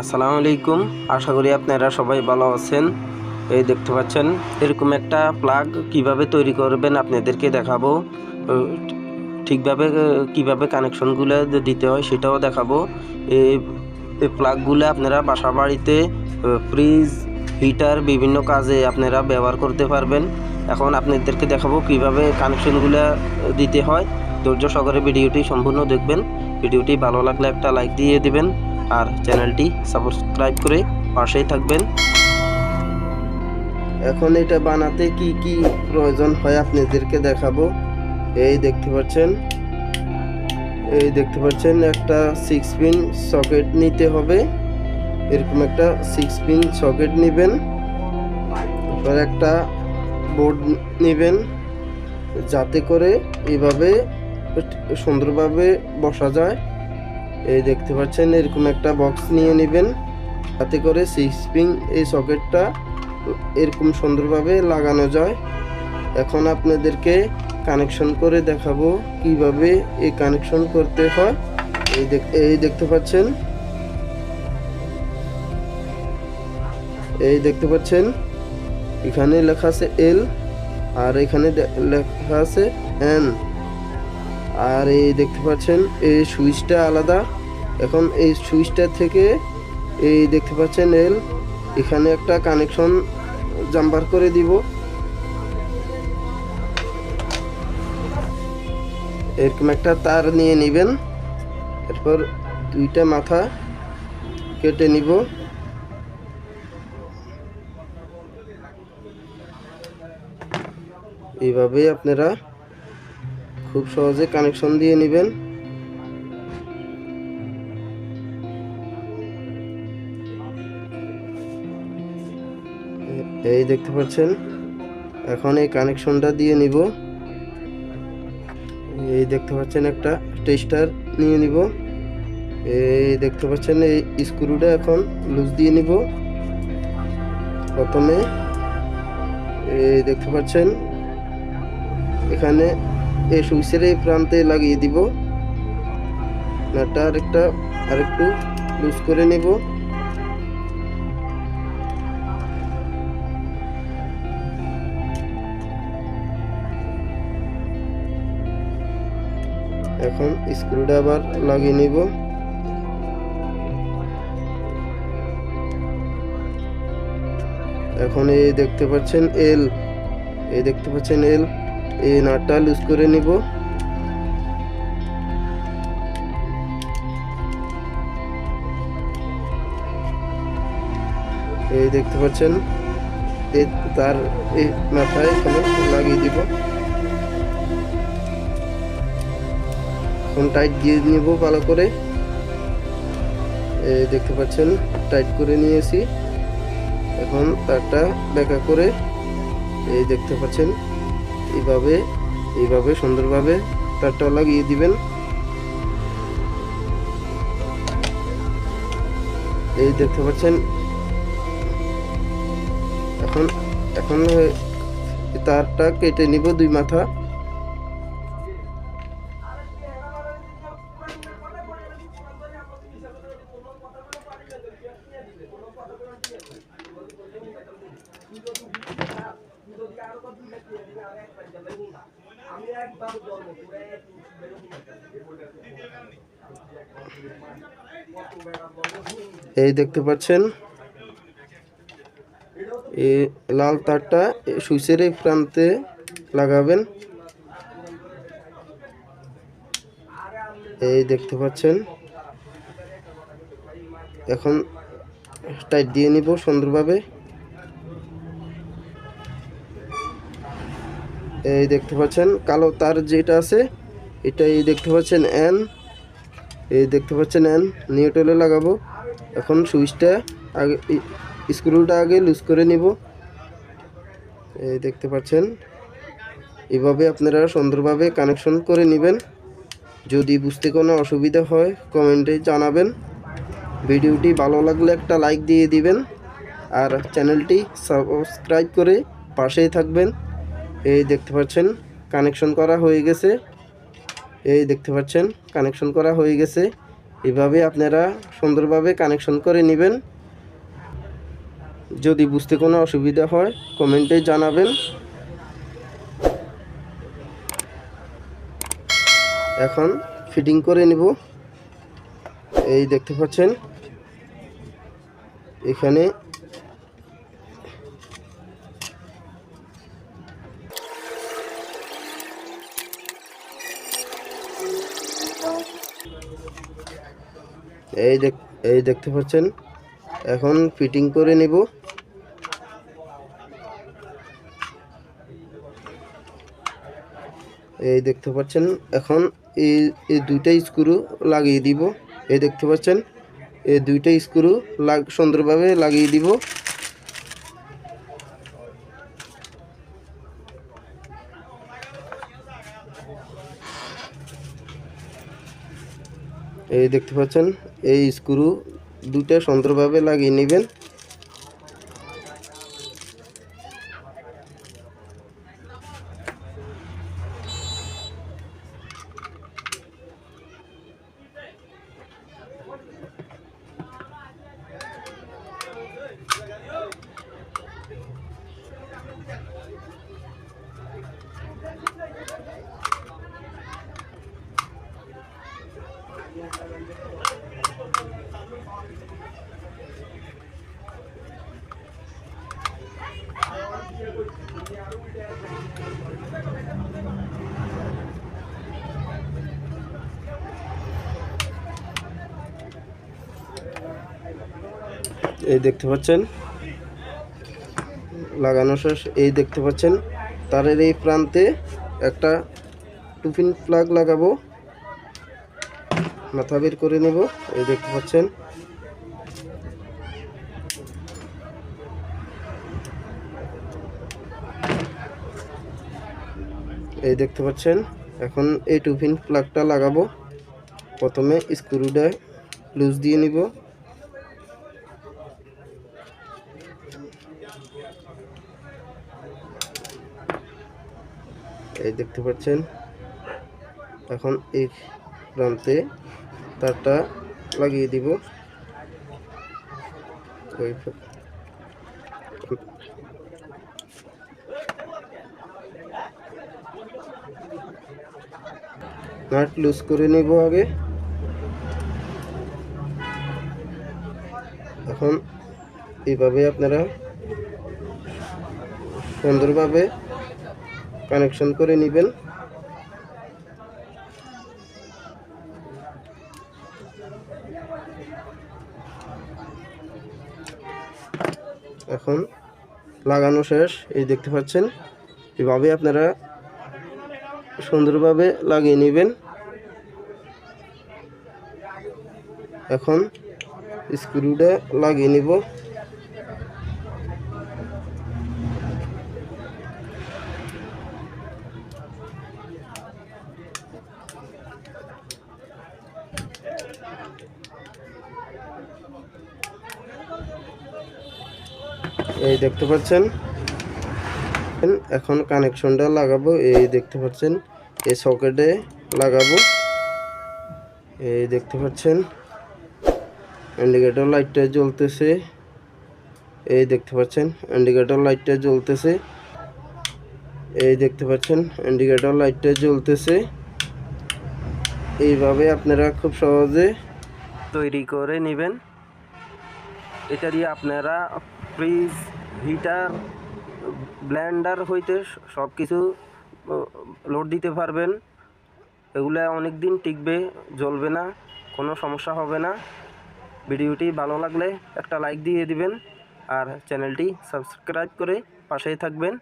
আসসালামু আলাইকুম। আশা করি আপনারা সবাই ভালো আছেন। এই দেখতে পাচ্ছেন, এরকম একটা প্লাগ কীভাবে তৈরি করবেন আপনাদেরকে দেখাবো। ঠিকভাবে কীভাবে কানেকশনগুলো দিতে হয় সেটাও দেখাবো। এই প্লাগগুলো আপনারা বাসা বাড়িতে ফ্রিজ হিটার বিভিন্ন কাজে আপনারা ব্যবহার করতে পারবেন। এখন আপনাদেরকে দেখাবো কীভাবে কানেকশনগুলো দিতে হয়। ধৈর্য সহকারে ভিডিওটি সম্পূর্ণ দেখবেন। ভিডিওটি ভালো লাগলে একটা লাইক দিয়ে দিবেন। আর চ্যানেলটি সাবস্ক্রাইব করে পাশেই থাকবেন। এখন এটা বানাতে কি কি প্রয়োজন হয় আপনাদেরকে দেখাবো। এই দেখতে পাচ্ছেন। এই দেখতে পাচ্ছেন একটা সিক্স পিন সকেট নিতে হবে। এরকম একটা সিক্স পিন সকেট নেবেন। এবার একটা বোর্ড নেবেন। যাতে করে এইভাবে সুন্দরভাবে বসা যায়। এই দেখতে পাচ্ছেন, এরকম একটা বক্স নিয়ে নেবেন। তাতে করে সিক্স পিন এই সকেটটা এরকম সুন্দরভাবে লাগানো যায়। এখন আপনাদেরকে কানেকশন করে দেখাবো কীভাবে এই কানেকশন করতে হয়। এই দেখ, এই দেখতে পাচ্ছেন। এই দেখতে পাচ্ছেন, এখানে লেখা আছে এল আর এখানে লেখা আছে এন আর এই দেখতে পাচ্ছেন, এই সুইচটা আলাদা। এখন এই সুইচটা থেকে এই দেখতে পাচ্ছেন এল, এখানে একটা কানেকশন জাম্পার করে দিব। এরকম একটা তার নিয়ে নেবেন। এরপর দুইটা মাথা কেটে নিব। এইভাবেই আপনারা খুব সহজে কানেকশন দিয়ে নেবেন। এই দেখতে পাচ্ছেন, এখন এই কানেকশনটা দিয়ে নিব। এই দেখতে পাচ্ছেন একটা টেস্টার নিয়ে নিব। এই দেখতে পাচ্ছেন, এই স্ক্রুটা এখন লুজ দিয়ে নিব। প্রথমে এই দেখতে পাচ্ছেন, এখানে এই সুইচের এই প্রান্তে লাগিয়ে দিব। নাটটা আরেকটা আরেকটু লুজ করে নেব। এখন স্ক্রুটা আবার লাগিয়ে নিব। এখন এই দেখতে পাচ্ছেন এল এই দেখতে পাচ্ছেন এল এই নাটটা লুজ করে নিব। এই দেখতে পাচ্ছেন তার এই মাথায় এখানে লাগিয়ে দিব। এখন টাইট দিয়ে নিব ভালো করে। এই দেখতে পাচ্ছেন টাইট করে নিয়েছি। এখন তারটা বেঁকা করে এই দেখতে পাচ্ছেন এইভাবে এইভাবে সুন্দরভাবে তারটাও লাগিয়ে দিবেন। এই দেখতে পাচ্ছেন, এখন এখন তারটা কেটে নিব দুই মাথা। এই দেখতে পাচ্ছেন। এ লাল তারটা সুইচের এই প্রান্তে লাগাবেন। এই দেখতে পাচ্ছেন। এখন টাইট দিয়ে নিব সুন্দরভাবে। এই দেখতে পাচ্ছেন, কালো তার যেটা আছে এটা এই দেখতে পাচ্ছেন এন এই দেখতে পাচ্ছেন এন নিউট্রালে লাগাবো। এখন সুইচটা আগে স্ক্রুটা আগে লুজ করে নিব। এই দেখতে পাচ্ছেন, এভাবে আপনারা সুন্দরভাবে কানেকশন করে নেবেন। যদি বুঝতে কোনো অসুবিধা হয় কমেন্টে জানাবেন। ভিডিওটি ভালো লাগলে একটা লাইক দিয়ে দিবেন। আর চ্যানেলটি সাবস্ক্রাইব করে পাশেই থাকবেন। এই দেখতে পাচ্ছেন কানেকশন করা হয়ে গেছে। এই দেখতে পাচ্ছেন কানেকশন করা হয়ে গেছে। এভাবে আপনারা সুন্দরভাবে কানেকশন করে নেবেন। যদি বুঝতে কোনো অসুবিধা হয়, কমেন্টে জানাবেন। এখন ফিটিং করে নিব। এই দেখতে পাচ্ছেন, এখানে এই দেখ, এই দেখতে পাচ্ছেন? এখন ফিটিং করে নিব। এই দেখতে পাচ্ছেন? এখন এই এই দুইটা স্ক্রু লাগিয়ে দিব। এই দেখতে পাচ্ছেন? এই দুইটা স্ক্রু লাগ সুন্দরভাবে লাগিয়ে দিব। এই দেখতে পাচ্ছেন এই স্ক্রু দুটা সুন্দরভাবে লাগিয়ে নেবেন। এই দেখতে পাচ্ছেন। লাগানো শেষ, এই দেখতে পাচ্ছেন। তারের এই প্রান্তে একটা টুপিন প্লাগ লাগাবো। মাথা বের করে নেব, এই দেখতে পাচ্ছেন। এই দেখতে পাচ্ছেন, এখন এই টুপিন প্লাগটা লাগাবো। প্রথমে স্ক্রুটা লুজ দিয়ে নিব। এই দেখতে পাচ্ছেন। এখন এই প্রান্তে তারটা লাগিয়ে দিব। ওই প- নাট লুজ করে নিব আগে। এখন এইভাবে আপনারা সুন্দরভাবে কানেকশন করে নেবেন। এখন লাগানো শেষ, এই দেখতে পাচ্ছেন। এভাবে আপনারা সুন্দরভাবে লাগিয়ে নেবেন। এখন স্ক্রুটা লাগিয়ে নিব। এই দেখতে পাচ্ছেন। এখন কানেকশনটা লাগাবো, এই দেখতে পাচ্ছেন, এই সকেটে লাগাবো। এই দেখতে পাচ্ছেন ইন্ডিকেটর লাইটটা জ্বলতেছে। এই দেখতে পাচ্ছেন ইন্ডিকেটর লাইটটা জ্বলতেছে। এই দেখতে পাচ্ছেন ইন্ডিকেটর লাইটটা জ্বলতেছে। এইভাবে আপনারা খুব সহজে তৈরি করে নেবেন। এটা দিয়ে আপনারা ফ্রিজ, হিটার ব্ল্যান্ডার হইতে সব কিছু লোড দিতে পারবেন। এগুলো অনেক দিন টিকবে, জ্বলবে না, কোনো সমস্যা হবে না। ভিডিওটি ভালো লাগলে একটা লাইক দিয়ে দিবেন আর চ্যানেলটি সাবস্ক্রাইব করে পাশেই থাকবেন।